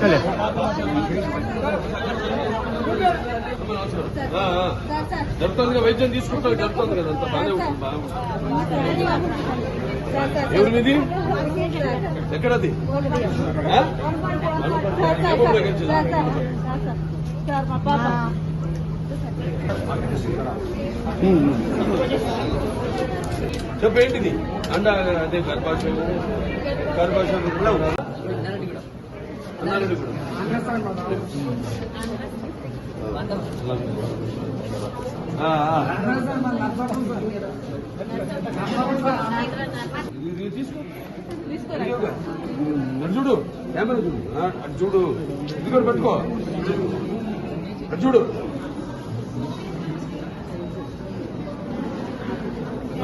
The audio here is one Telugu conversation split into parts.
चले ఆ. జరుగుతుంది వైద్యం తీసుకుంటావు జరుగుతుంది కదా అంత. బాగానే ఉంటుంది బాగా ఎవరి మీది ఎక్కడది? చెప్పేంటిది ఏ అండ అదే గర్భాశయం గర్భాశయం కూడా చూడు కెమెరా చూడు అటు చూడు. ఇది కూడా పట్టుకో అటు చూడు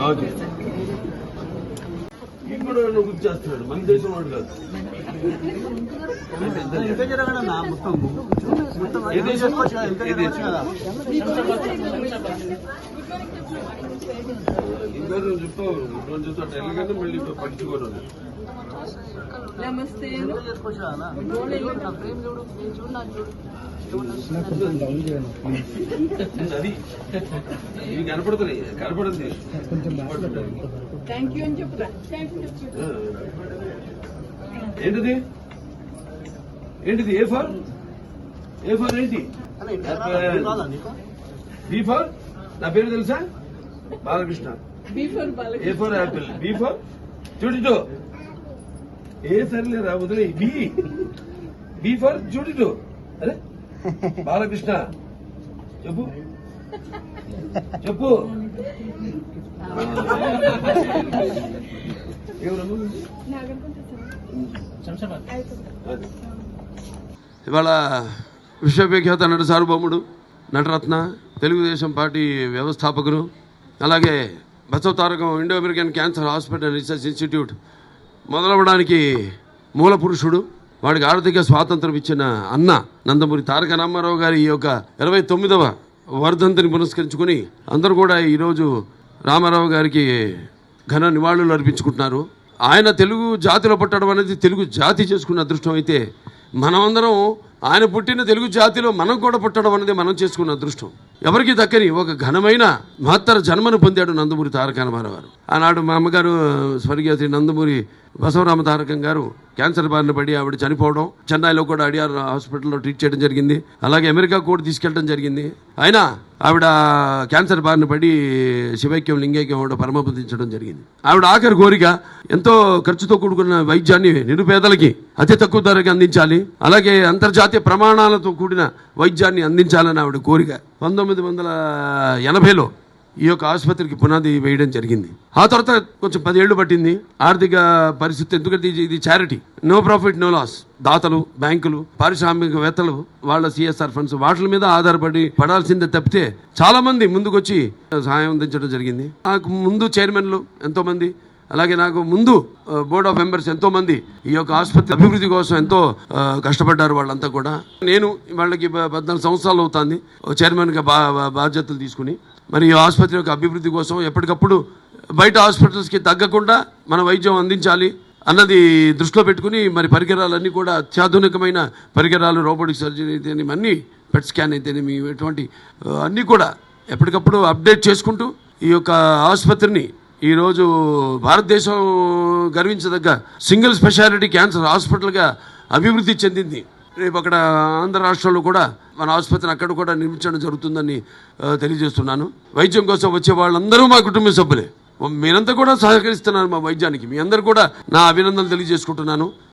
ఓకే నువ్వు గుర్తు చేస్తున్నాడు. మన దేశం వాడు కాదు. ఏ దేశం? ఏ దేశం? ఇంకా నువ్వు చెప్తావు చెప్తావు ఎలాగైనా మళ్ళీ పట్టించుకోరు నమస్తే అది ఇది కనపడుతుంది కనపడుతుంది థ్యాంక్ యూ అని ఏంటిది ఏంటిది ఏ ఫర్? ఏ ఫర్ ఏంటి బి ఫర్? నా పేరు తెలుసా? Balakrishna. A for apple. B for చూడిటో ఏ సర్లే రా వదిలే బి బి ఫర్ చూడిటో అరే బాలకృష్ణ. చెప్పు. చెప్పు. ఇవాళ విశ్వవిఖ్యాత నట సార్వభౌముడు నటరత్న తెలుగుదేశం పార్టీ వ్యవస్థాపకులు అలాగే Basava Tarakam Indo American cancer hospital research institute మొదలవడానికి మూల పురుషుడు వాడికి ఆర్థిక స్వాతంత్రం ఇచ్చిన అన్న నందమూరి తారక రామారావు గారి ఈ యొక్క ఇరవై తొమ్మిదవ వర్ధంతిని పురస్కరించుకుని అందరూ కూడా ఈరోజు రామారావు గారికి ఘన నివాళులు అర్పించుకుంటున్నారు. ఆయన తెలుగు జాతిలో పుట్టడం అనేది తెలుగు జాతి చేసుకున్న అదృష్టం అయితే మనమందరం ఆయన పుట్టిన తెలుగు జాతిలో మనం కూడా పుట్టడం అనేది మనం చేసుకున్న అదృష్టం. ఎవరికి దక్కని ఒక ఘనమైన మహత్తర జన్మను పొందాడు నందమూరి తారక రామారావు గారు. ఆనాడు మా అమ్మగారు స్వర్గీయ శ్రీ నందమూరి బసవరామ తారకం గారు క్యాన్సర్ బారిన పడి ఆవిడ చనిపోవడం చెన్నైలో కూడా అడియార్ హాస్పిటల్లో ట్రీట్ చేయడం జరిగింది. అలాగే అమెరికా కూడా తీసుకెళ్ళడం జరిగింది. అయినా ఆవిడ క్యాన్సర్ బారిన పడి శివైక్యం లింగైక్యం ఆవిడ పరమపదించడం జరిగింది. ఆవిడ ఆఖరి కోరిక ఎంతో ఖర్చుతో కూడుకున్న వైద్యాన్ని నిరుపేదలకి అతి తక్కువ ధరకి అందించాలి. అలాగే అంతర్జాతీయ ప్రమాణాలతో కూడిన వైద్యాన్ని అందించాలని ఆవిడ కోరిక. పంతొమ్మిది వందల ఎనభైలో ఈ యొక్క ఆసుపత్రికి పునాది వేయడం జరిగింది. ఆ తర్వాత కొంచెం పదేళ్ళు పట్టింది. ఆర్థిక పరిస్థితి ఎందుకంటే ఇది- charity charity no profit no loss దాతలు బ్యాంకులు పారిశ్రామికవేత్తలు వాళ్ళ సిఎస్ఆర్ ఫండ్స్ వాటి మీద ఆధారపడి పడాల్సిందే తప్పితే చాలా మంది ముందుకొచ్చి సహాయం అందించడం జరిగింది. నాకు ముందు చైర్మన్లు ఎంతో మంది అలాగే నాకు ముందు బోర్డ్ ఆఫ్ మెంబర్స్ ఎంతో మంది ఈ యొక్క ఆసుపత్రి అభివృద్ధి కోసం ఎంతో కష్టపడ్డారు వాళ్ళంతా కూడా. నేను వాళ్ళకి ప- పద్నాలుగు సంవత్సరాలు అవుతుంది. చైర్మన్గా బా బా- బాధ్యతలు తీసుకుని. మరి ఈ ఆసుపత్రి యొక్క అభివృద్ధి కోసం ఎప్పటికప్పుడు బయట హాస్పిటల్స్కి తగ్గకుండా మన వైద్యం అందించాలి అన్నది దృష్టిలో పెట్టుకుని మరి పరికరాలన్నీ కూడా అత్యాధునికమైన పరికరాలు రోబోటిక్ సర్జరీ అయితేనేమి అన్నీ పెట్ స్కాన్ అయితేనేమి ఇటువంటి అన్నీ కూడా ఎప్పటికప్పుడు అప్డేట్ చేసుకుంటూ ఈ యొక్క ఆసుపత్రిని ఈరోజు భారతదేశం గర్వించదగ్గ సింగిల్ స్పెషాలిటీ క్యాన్సర్ హాస్పిటల్గా అభివృద్ధి చెందింది. రేపు అక్కడ ఆంధ్ర రాష్ట్రంలో కూడా మన ఆసుపత్రిని అక్కడ కూడా నిర్మించడం జరుగుతుందని తెలియజేస్తున్నాను. వైద్యం కోసం వచ్చే వాళ్ళందరూ మా కుటుంబ సభ్యులే. మీరంతా కూడా సహకరిస్తున్నారు మా వైద్యానికి. మీ అందరు కూడా నా అభినందనలు తెలియజేసుకుంటున్నాను.